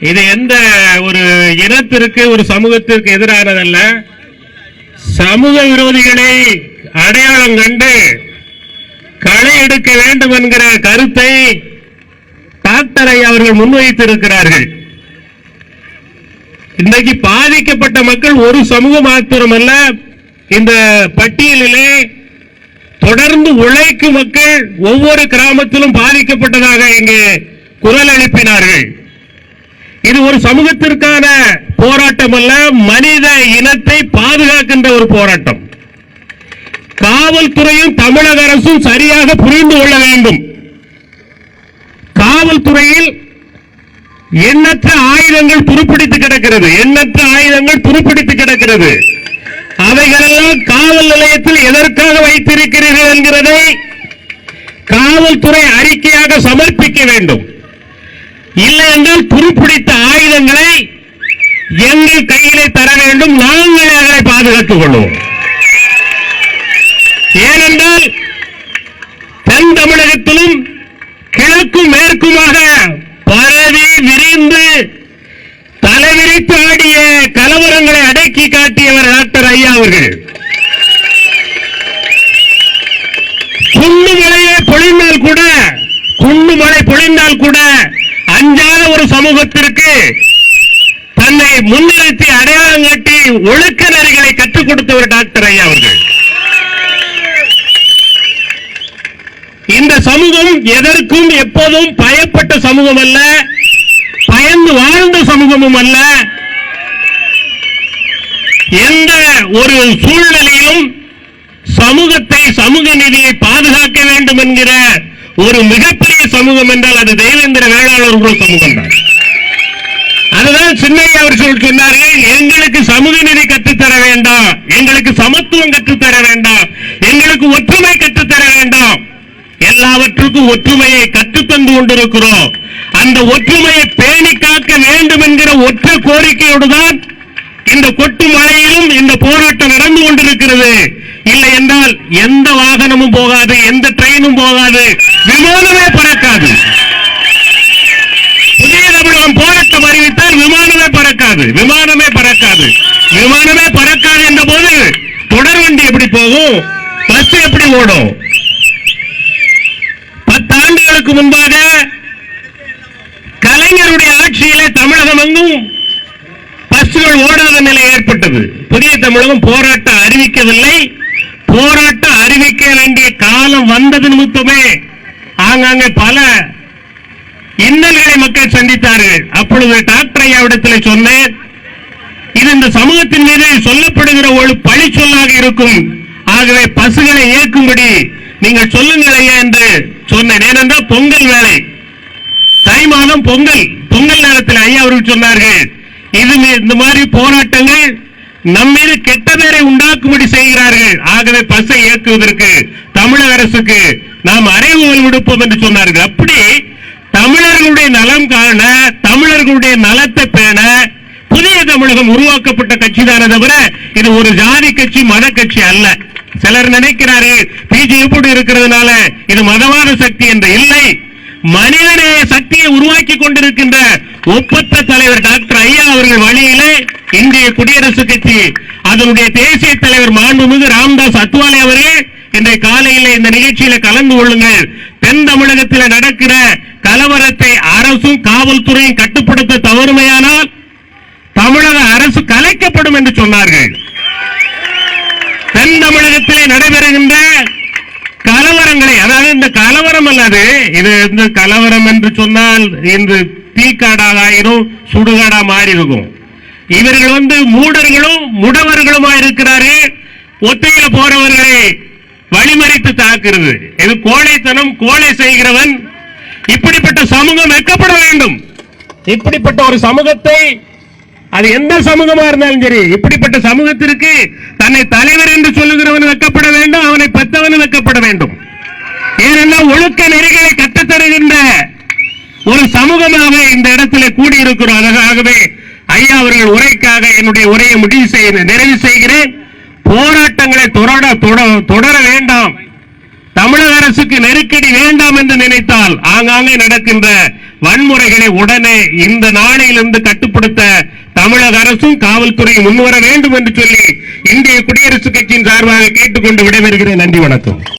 இது எந்த ஒரு இனத்திற்கு ஒரு சமூகத்திற்கு எதிரானதல்ல. சமூக விரோதிகளை அடையாளம் கண்டு களை எடுக்க வேண்டும் என்கிற கருத்தை டாக்டரை அவர்கள் முன்வைத்திருக்கிறார்கள். இன்றைக்கு பாதிக்கப்பட்ட மக்கள் ஒரு சமூகம் அல்ல இந்த பட்டியலிலே தொடர்ந்து உழைக்கும் மக்கள் ஒவ்வொரு கிராமத்திலும் பாதிக்கப்பட்டதாக இங்கு குரல் எழுப்பினார்கள். இது ஒரு சமூகத்திற்கான போராட்டம் அல்ல மனித இனத்தை பாதுகாக்கின்ற ஒரு போராட்டம். காவல்துறையும் தமிழக அரசும் சரியாக புரிந்து கொள்ள வேண்டும். காவல்துறையில் எண்ணற்ற ஆயுதங்கள் துருப்பிடித்து கிடக்கிறது எண்ணற்ற ஆயுதங்கள் துருப்பிடித்து கிடக்கிறது. அவைகளெல்லாம் காவல் நிலையத்தில் எதற்காக வைத்திருக்கிறீர்கள் என்கிறதை காவல்துறை அறிக்கையாக சமர்ப்பிக்க வேண்டும். இல்லை என்றால் துருப்பிடித்து ஆயுதங்களை எங்கள் கையிலே தர வேண்டும். நாங்கள் அதனை பாதுகாத்துக் கொள்வோம். ஏனென்றால் தென் தமிழகத்திலும் கிழக்கும் மேற்குமாக பரவி விரிந்து தலைவிரித்து ஆடிய கலவரங்களை அடக்கி காட்டியவர் டாக்டர் ஐயா அவர்கள். குண்டு மழையே பொழிந்தால் கூட குண்டு மழை பொழிந்தால் கூட அஞ்சாத ஒரு சமூகத்திற்கு தன்னை முன்னிறுத்தி அடையாளம் காட்டி ஒழுக்க நெறிகளை கற்றுக் கொடுத்தவர் டாக்டர் ஐயா அவர்கள். இந்த சமூகம் எதற்கும் எப்போதும் பயப்பட்ட சமூகம் அல்ல பயந்து வாழ்ந்த சமூகமும் அல்ல. எந்த ஒரு சூழ்நிலையும் சமூகத்தை சமூக நீதியை பாதுகாக்க வேண்டும் என்கிற ஒரு மிகப்பெரிய சமூகம் என்றால் அது தெய்வேந்திர வேளாளர்கள் சமூகம் தான். அதுதான் சின்னையா அவர்கள் சொன்னார்கள் எங்களுக்கு சமூக நிதி கற்றுத்தர வேண்டாம் எங்களுக்கு சமத்துவம் கற்றுத்தர வேண்டாம் எங்களுக்கு ஒற்றுமை கற்றுத்தர வேண்டாம். எல்லாவற்றுக்கும் ஒற்றுமையை கற்றுத்தந்து கொண்டிருக்கிறோம். அந்த ஒற்றுமையை பேணி காக்க வேண்டும் என்கிற ஒற்ற கோரிக்கையோடு தான் இந்த கொட்டு மழையிலும் இந்த போராட்டம் நடந்து கொண்டிருக்கிறது. இல்லை என்றால் எந்த வாகனமும் போகாது எந்த ட்ரெயினும் போகாது. விமானமே பறக்காது. புதிய தமிழகம் போராட்டம் அறிவித்தால் விமானமே பறக்காது. விமானமே பறக்காது. விமானமே பறக்காது என்ற போது தொடர் வண்டி எப்படி போகும்? பஸ் எப்படி ஓடும்? பத்தாண்டுகளுக்கு முன்பாக கலைஞருடைய ஆட்சியிலே தமிழகம் எங்கும் பஸ்கள் ஓடாத நிலை ஏற்பட்டது. புதிய தமிழகம் போராட்டம் அறிவிக்கவில்லை. போராட்டம் அறிவிக்க வேண்டிய காலம் வந்தது நிமித்தமே ஆங்காங்கே பல இன்னல்களை மக்கள் சந்தித்தார்கள். அப்பொழுது டாக்டர் ஐயாவிடத்தில் சொன்னேன் இது இந்த சமூகத்தின் மீது சொல்லப்படுகிற ஒரு பழி சொல்லாக இருக்கும். ஆகவே பசுகளை இயக்கும்படி நீங்கள் சொல்லுங்கள் ஐயா என்று சொன்னேன். ஏனென்றால் பொங்கல் வேலை தை மாதம் பொங்கல் பொங்கல் நேரத்தில் ஐயா அவர்கள் சொன்னார்கள் இது இந்த மாதிரி போராட்டங்கள் நம்மீது கெட்ட பேரை உண்டாக்கும்படி செய்கிறார்கள். ஆகவே பஸ்ஸை இயக்குவதற்கு தமிழக அரசுக்கு நாம் அறைவுகள் விடுப்போம் என்று சொன்னார்கள். அப்படி தமிழர்களுடைய நலம் காண தமிழர்களுடைய நலத்தை பேண புதிய தமிழகம் உருவாக்கப்பட்ட கட்சி தானே தவிர இது ஒரு ஜாதி கட்சி மத கட்சி அல்ல. சிலர் நினைக்கிறார்கள் பிஜேபி இருக்கிறதுனால இது மதவாத சக்தி என்று. இல்லை மனிதநேய சக்தியை உருவாக்கி கொண்டிருக்கின்ற ஒப்பற்ற தலைவர் டாக்டர் ஐயா அவர்கள் வழியிலே இந்திய குடியரசு கட்சி அதனுடைய தேசிய தலைவர் மாண்புமிகு ராம்தாஸ் அத்வாலே அவரே இன்றைய காலையில இந்த நிகழ்ச்சியில கலந்து கொள்ளுங்கள். தென் தமிழகத்தில் நடக்கிற கலவரத்தை அரசும் காவல்துறையும் கட்டுப்படுத்த தவறுமையானால் தமிழக அரசு கலைக்கப்படும் என்று சொன்னார்கள். தென் தமிழகத்திலே நடைபெறுகின்ற கலவரங்களை அதாவது இந்த கலவரம் அல்லது இது இந்த கலவரம் என்று சொன்னால் இன்று தீக்காடாக ஆயிரும் சுடுகாடா மாறி இருக்கும். இவர்கள் வந்து மூடர்களும் முடவர்களுமா இருக்கிறார்கள் ஒத்தையில போறவர்களை வழிமறித்து தாக்குறது. இது கோழைத்தனம் கோழை செய்கிறவன். இப்படிப்பட்ட சமூகம் வெக்கப்பட வேண்டும். இப்படிப்பட்ட ஒரு சமூகத்தை அது எந்த சமூகமா இருந்தாலும் சரி இப்படிப்பட்ட சமூகத்திற்கு தன்னை தலைவர் என்று சொல்லுகிறவன் வெக்கப்பட வேண்டும் அவனை பெற்றவன் வெக்கப்பட வேண்டும். ஏனென்றால் ஒழுக்க நெறிகளை கற்றுத்தருகின்ற ஒரு சமூகமாக இந்த இடத்துல கூடியிருக்கிறோம். அதற்காக- ஆகவே ஐயா அவர்கள் உரைக்காக என்னுடைய உரையை முடிவு செய்ய நிறைவு செய்கிறேன். போராட்டங்களை தொடர தொடர வேண்டாம். தமிழக அரசுக்கு நெருக்கடி வேண்டாம் என்று நினைத்தால் ஆங்காங்கே நடக்கின்ற வன்முறைகளை உடனே இந்த நாளையிலிருந்து கட்டுப்படுத்த தமிழக அரசும் காவல்துறையும் முன்வர வேண்டும் என்று சொல்லி இந்திய குடியரசுக் கட்சியின் சார்பாக கேட்டுக்கொண்டு விடைபெறுகிறேன். நன்றி வணக்கம்.